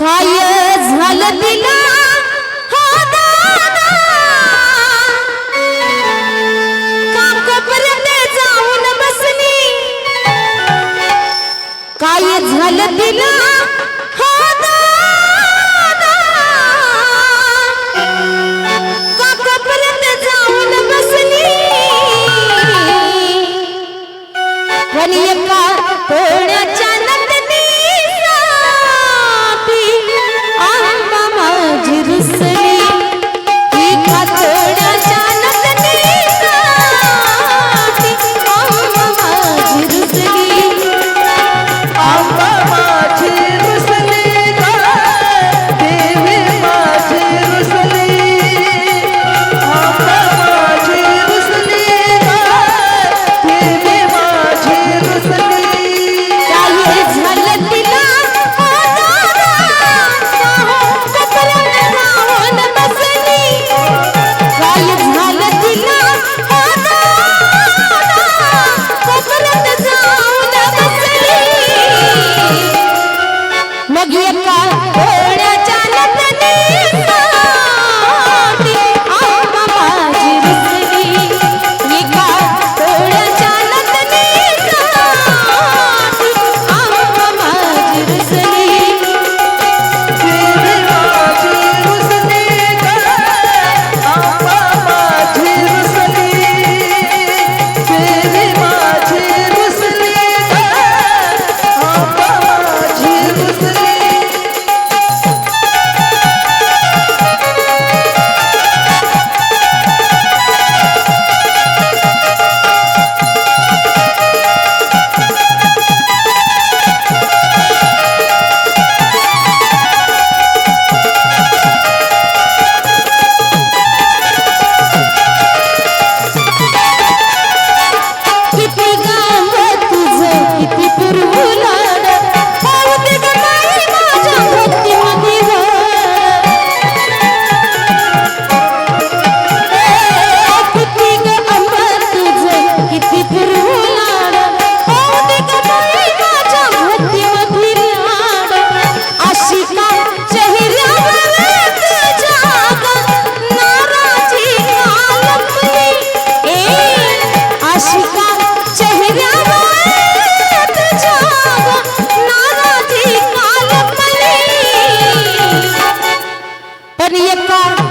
काय झालं तिला हो जाऊन बसली काय झालं दिला പ്രിയക്കാർ